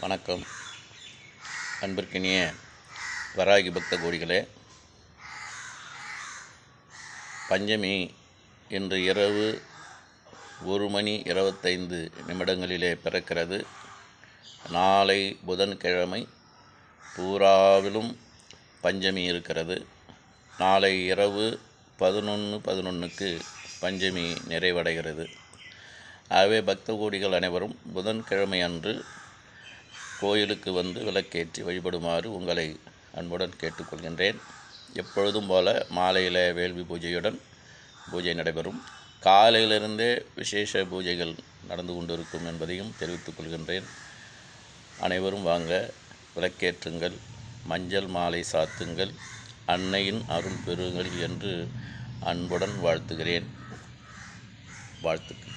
வணக்கம். அன்பிற்கினிய வராகி பக்த கோடிகளே பஞ்சமி இன்று இரவு ஒரு மணி இருபத்தைந்து நிமிடங்களிலே பிறக்கிறது. நாளை புதன்கிழமை பூராவிலும் பஞ்சமி இருக்கிறது. நாளை இரவு பதினொன்று பதினொன்றுக்கு பஞ்சமி நிறைவடைகிறது. ஆகவே பக்த கோடிகள் அனைவரும் புதன்கிழமை அன்று கோயிலுக்கு வந்து விளக்கேற்றி வழிபடுமாறு உங்களை அன்புடன் கேட்டுக்கொள்கின்றேன். எப்பொழுதும் போல மாலையில் வேள்வி பூஜையுடன் பூஜை நடைபெறும். காலையிலிருந்தே விசேஷ பூஜைகள் நடந்து கொண்டிருக்கும் என்பதையும் தெரிவித்துக் கொள்கின்றேன். அனைவரும் வாங்க விளக்கேற்றுங்கள் மஞ்சள் மாலை சாத்துங்கள் அன்னையின் அருள் பெறுங்கள் என்று அன்புடன் வாழ்த்துகிறேன். வாழ்த்துக்கள்.